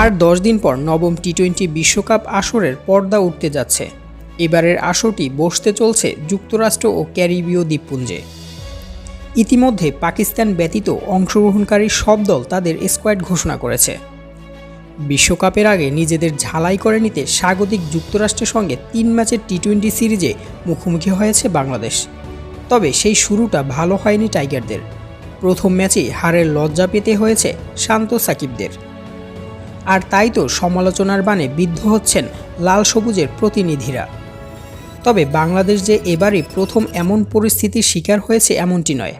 আর দশ দিন পর নবম টি টোয়েন্টি বিশ্বকাপ আসরের পর্দা উঠতে যাচ্ছে। এবারের আসরটি বসতে চলছে যুক্তরাষ্ট্র ও ক্যারিবীয় দ্বীপপুঞ্জে। ইতিমধ্যে পাকিস্তান ব্যতীত অংশগ্রহণকারী সব দল তাদের স্কোয়াড ঘোষণা করেছে। বিশ্বকাপের আগে নিজেদের ঝালাই করে নিতে স্বাগতিক যুক্তরাষ্ট্রের সঙ্গে তিন ম্যাচের টি টোয়েন্টি সিরিজে মুখোমুখি হয়েছে বাংলাদেশ। তবে সেই শুরুটা ভালো হয়নি টাইগারদের। প্রথম ম্যাচেই হারের লজ্জা পেতে হয়েছে শান্ত সাকিবদের। আর তাই তো সমালোচনার বানে বিদ্ধ হচ্ছেন লাল সবুজের প্রতিনিধিরা। তবে বাংলাদেশ যে এবারই প্রথম এমন পরিস্থিতির শিকার হয়েছে এমনটি নয়।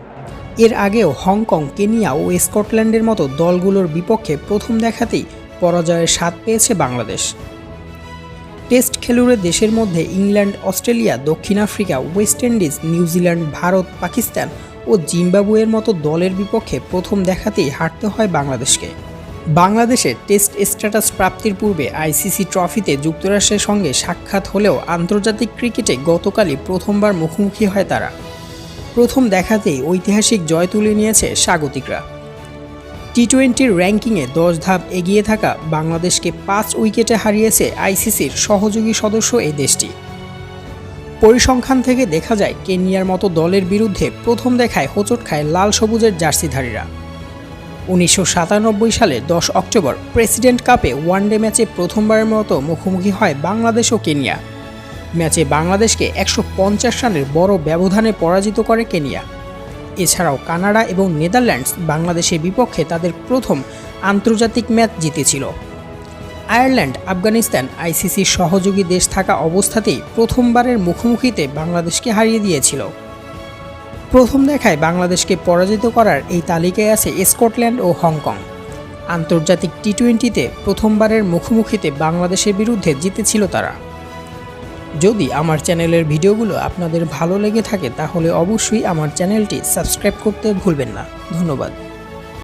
এর আগেও হংকং, কেনিয়া ও স্কটল্যান্ডের মতো দলগুলোর বিপক্ষে প্রথম দেখাতেই পরাজয়ের স্বাদ পেয়েছে বাংলাদেশ। টেস্ট খেলুড়ে দেশের মধ্যে ইংল্যান্ড, অস্ট্রেলিয়া, দক্ষিণ Africa, West Indies New Zealand Bharat, Pakistan ও জিম্বাবুয়ের মতো দলের বিপক্ষে প্রথম দেখাতেই হারতে হয় বাংলাদেশকে। বাংলাদেশের টেস্ট স্ট্যাটাস প্রাপ্তির পূর্বে আইসিসি ট্রফিতে যুক্তরাষ্ট্রের সঙ্গে সাক্ষাৎ হলেও আন্তর্জাতিক ক্রিকেটে গতকালই প্রথমবার মুখোমুখি হয় তারা। প্রথম দেখাতেই ঐতিহাসিক জয় তুলে নিয়েছে স্বাগতিকরা। টি টোয়েন্টির র্যাঙ্কিংয়ে দশ ধাপ এগিয়ে থাকা বাংলাদেশকে পাঁচ উইকেটে হারিয়েছে আইসিসির সহযোগী সদস্য এই দেশটি। পরিসংখ্যান থেকে দেখা যায়, কেনিয়ার মতো দলের বিরুদ্ধে প্রথম দেখায় হোঁচট খায় লাল সবুজের জার্সিধারীরা। উনিশশো সাতানব্বই সালে দশ অক্টোবর প্রেসিডেন্ট কাপে ওয়ানডে ম্যাচে প্রথমবারের মতো মুখোমুখি হয় বাংলাদেশ ও কেনিয়া। ম্যাচে বাংলাদেশকে একশো পঞ্চাশ রানের বড় ব্যবধানে পরাজিত করে কেনিয়া। এছাড়াও কানাডা এবং নেদারল্যান্ডস বাংলাদেশের বিপক্ষে তাদের প্রথম আন্তর্জাতিক ম্যাচ জিতেছিল। আয়ারল্যান্ড, আফগানিস্তান, আইসিসির সহযোগী দেশ থাকা অবস্থাতেই প্রথমবারের মুখোমুখিতে বাংলাদেশকে হারিয়ে দিয়েছিল। প্রথম দেখায় বাংলাদেশকে পরাজিত করার এই তালিকায় আছে স্কটল্যান্ড ও হংকং। আন্তর্জাতিক টি টোয়েন্টিতে প্রথমবারের মুখোমুখিতে বাংলাদেশের বিরুদ্ধে জিতেছিল তারা। যদি আমার চ্যানেলের ভিডিওগুলো আপনাদের ভালো লেগে থাকে, তাহলে অবশ্যই আমার চ্যানেলটি সাবস্ক্রাইব করতে ভুলবেন না। ধন্যবাদ।